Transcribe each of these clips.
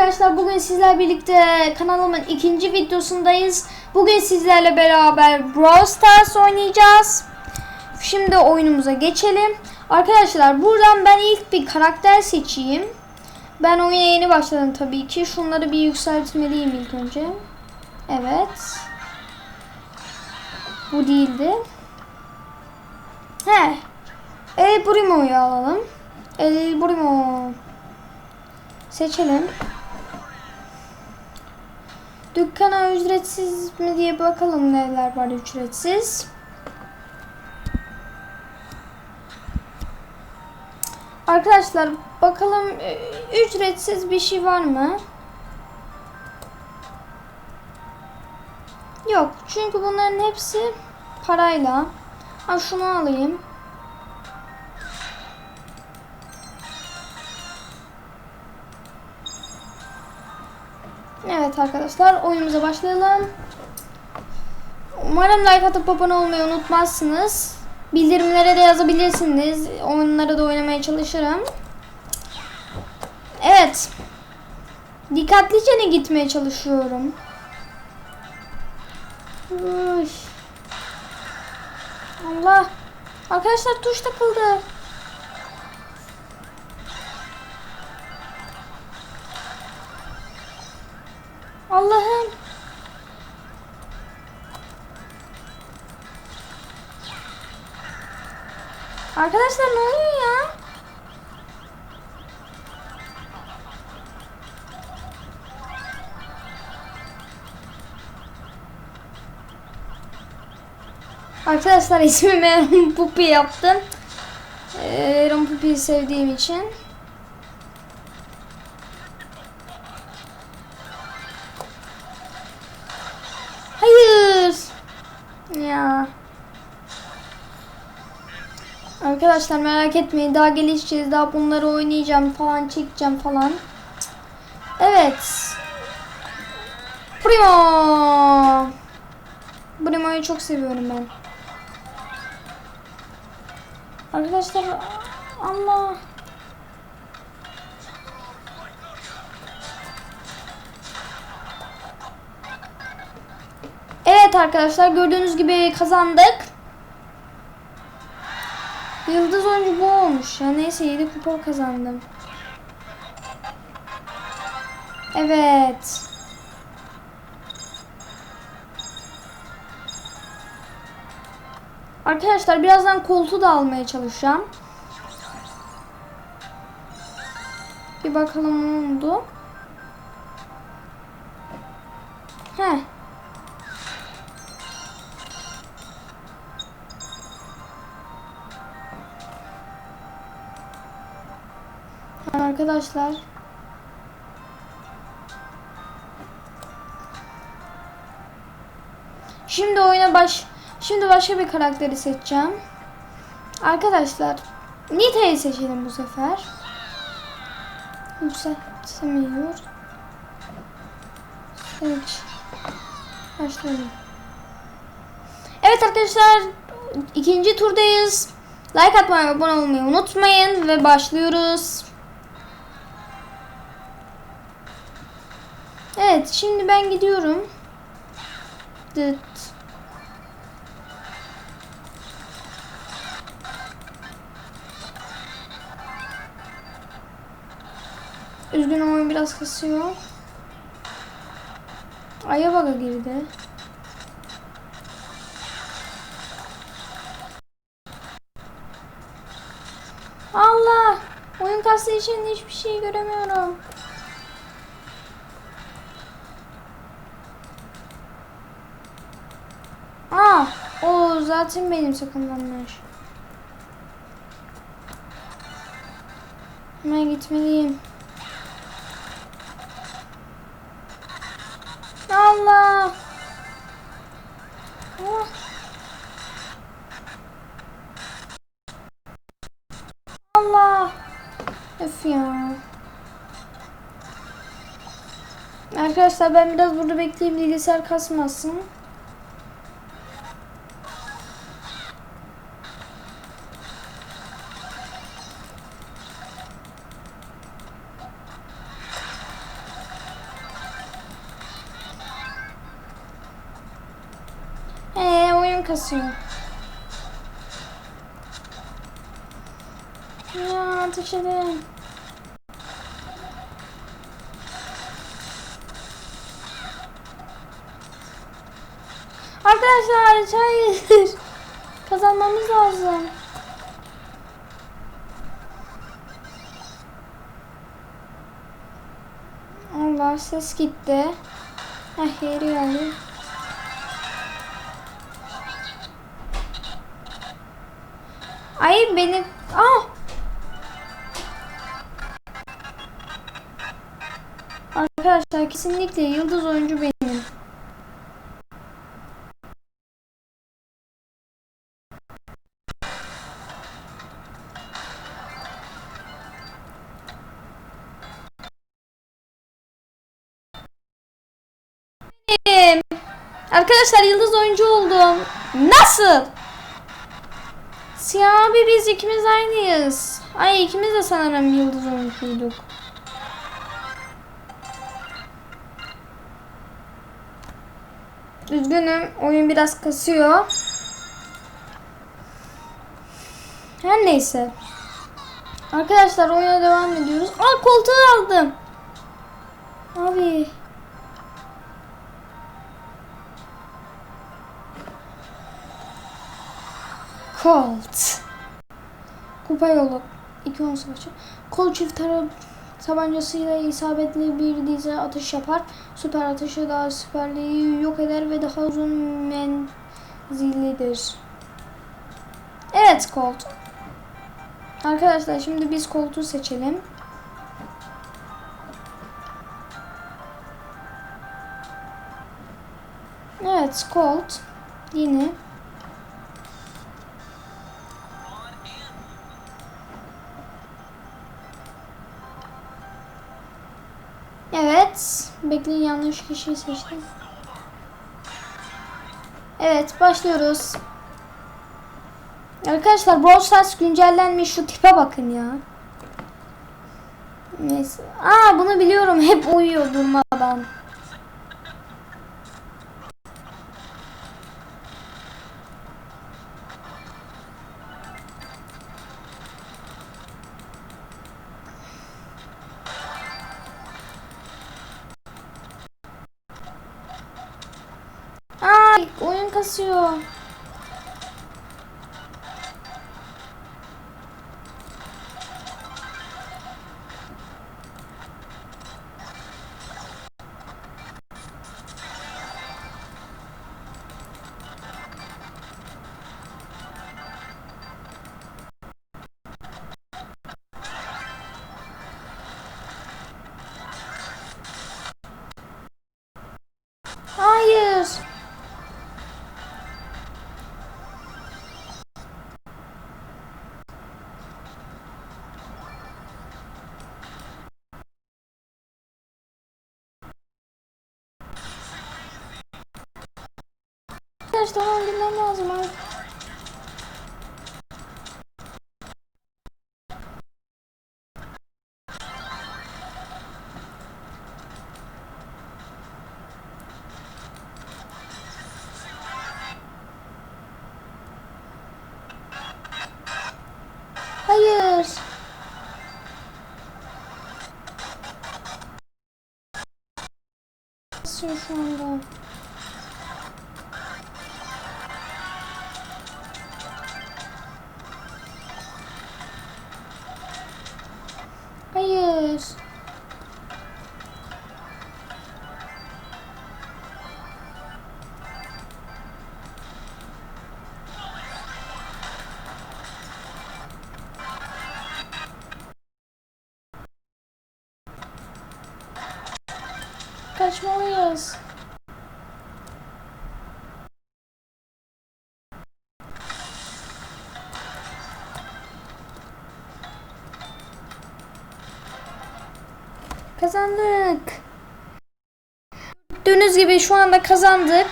arkadaşlar bugün sizler birlikte kanalımın ikinci videosundayız. Bugün sizlerle beraber Brawl Stars oynayacağız. Şimdi oyunumuza geçelim. Arkadaşlar buradan ben ilk bir karakter seçeyim. Ben oyuna yeni başladım tabii ki. Şunları bir yükseltmeliyim ilk önce. Evet. Bu değildi. He. El Primo'yu alalım. El Primo. Seçelim. Dükkana ücretsiz mi diye bakalım neler var ücretsiz. Arkadaşlar bakalım e, ücretsiz bir şey var mı? Yok çünkü bunların hepsi parayla. Ha şunu alayım. Evet arkadaşlar oyunumuza başlayalım. Umarım like atıp abone olmayı unutmazsınız. Bildirimlere de yazabilirsiniz. Onlara da oynamaya çalışırım. Evet. Dikkatlice ne gitmeye çalışıyorum. Uy. Allah. Arkadaşlar tuş takıldı. Allah'ım. Arkadaşlar ne oluyor ya? Arkadaşlar ismimi Puppy yaptım. Ee, Puppy'yi sevdiğim için. Arkadaşlar merak etmeyin daha gelişeceğiz. Daha bunları oynayacağım falan çekeceğim falan. Evet. Primo. Primo'yu çok seviyorum ben. Arkadaşlar Allah. Evet arkadaşlar gördüğünüz gibi kazandık. Yıldız oyuncu bu olmuş. Ya neyse 7 kupa kazandım. Evet. Arkadaşlar birazdan koltuğu da almaya çalışacağım. Bir bakalım ne oldu. Heh. Arkadaşlar. Şimdi oyuna baş Şimdi başka bir karakteri seçeceğim. Arkadaşlar Nita'yı seçelim bu sefer. Yükseltemiyor. Seç. Başlayalım. Evet arkadaşlar ikinci turdayız. Like atmayı, abone olmayı unutmayın ve başlıyoruz. Evet, şimdi ben gidiyorum. Dıt. Üzgünüm oyun biraz kasıyor. Aya baga girdi. Allah! Oyun kastığı için hiçbir şey göremiyorum. Zaten benim sakınlanmış. Hemen gitmeliyim. Allah. Oh. Allah. Öf ya. Arkadaşlar ben biraz burada bekleyeyim bilgisayar kasmasın. Kasıyor. Ya ateş edin. Arkadaşlar hayır. Kazanmamız lazım. Allah ses gitti. Yeri geldi. Ay benim... Ah! Arkadaşlar kesinlikle yıldız oyuncu benim. Benim. Arkadaşlar yıldız oyuncu oldum. Nasıl? Siyah abi biz ikimiz aynıyız. Ay ikimiz de sanırım yıldız oyuncuyduk. Üzgünüm oyun biraz kasıyor. Her neyse. Arkadaşlar oyuna devam ediyoruz. Aa koltuğu aldım. Abi. Colt. Kupa yolu. 2 10 savaşı. Kol çift taraf tabancasıyla isabetli bir dizi atış yapar. Süper atışı daha süperliği yok eder ve daha uzun menzillidir. Evet Colt. Arkadaşlar şimdi biz koltuğu seçelim. Evet Colt. Yine. Evet. Bekleyin yanlış kişiyi seçtim. Evet başlıyoruz. Arkadaşlar Brawl Stars güncellenmiş şu tipe bakın ya. Neyse. Aa bunu biliyorum hep uyuyor durmadan. Oyun kasıyor. Arkadaşlar tamam bilmem lazım abi. Hayır. Basıyor şu anda. Kaçmalıyız. Kazandık. Gördüğünüz gibi şu anda kazandık.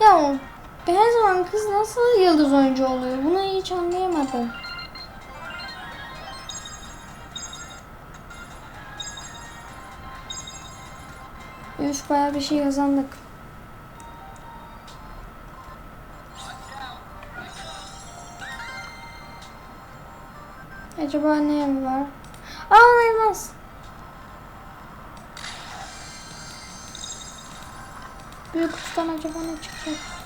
Ya her zaman kız nasıl yıldız oyuncu oluyor? Bunu hiç anlayamadım. Üf bayağı bir şey kazandık. Acaba ne var? Aa elmas. Büyük kutudan acaba ne çıkacak?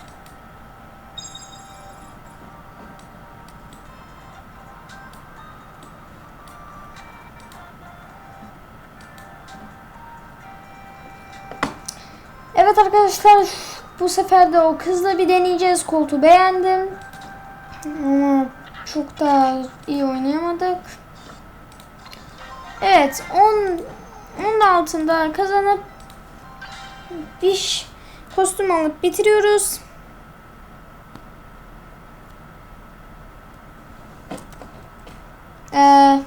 Arkadaşlar bu sefer de o kızla bir deneyeceğiz. Koltuğu beğendim. Ama çok da iyi oynayamadık. Evet 10 10 altında kazanıp bir kostüm alıp bitiriyoruz. Ee,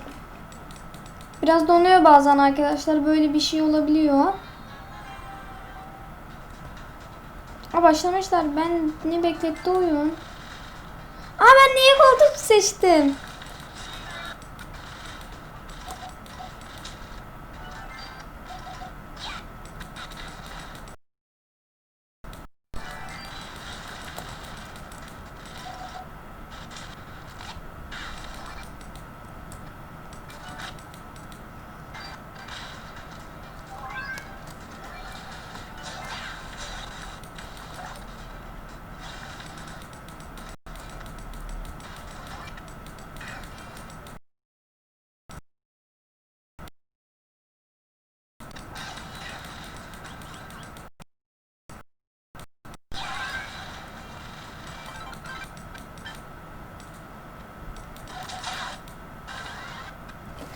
biraz donuyor bazen arkadaşlar. Böyle bir şey olabiliyor. Başlamışlar. Ben ne bekletti oyun? Aa ben niye koltuk seçtim?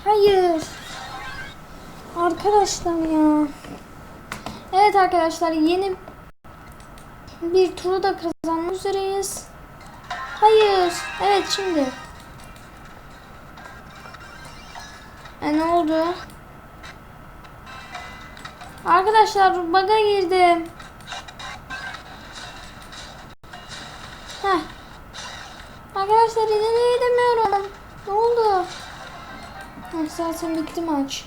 Hayır. Arkadaşlar ya. Evet arkadaşlar yeni bir turu da kazanmak üzereyiz. Hayır. Evet şimdi. E ne oldu? Arkadaşlar baga girdim. Heh. Arkadaşlar ileriye gidemiyorum. Ne oldu? Heh, zaten bitti maç.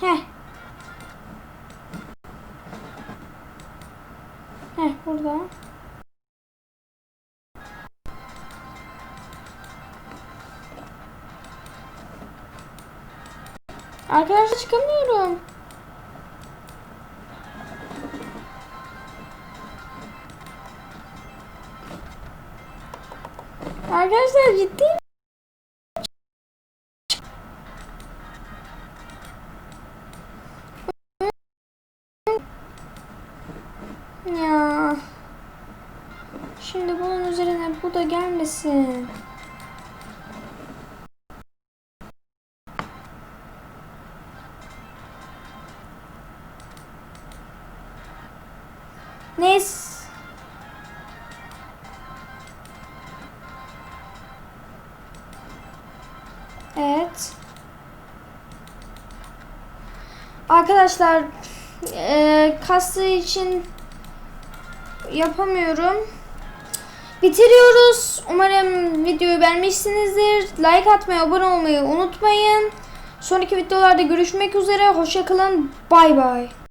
Heh. Heh burada. Arkadaşlar çıkamıyorum. Arkadaşlar ciddi Ya. Şimdi bunun üzerine bu da gelmesin. Evet. Arkadaşlar eee kastığı için yapamıyorum. Bitiriyoruz. Umarım videoyu beğenmişsinizdir. Like atmayı, abone olmayı unutmayın. Sonraki videolarda görüşmek üzere. Hoşçakalın. Bay bay.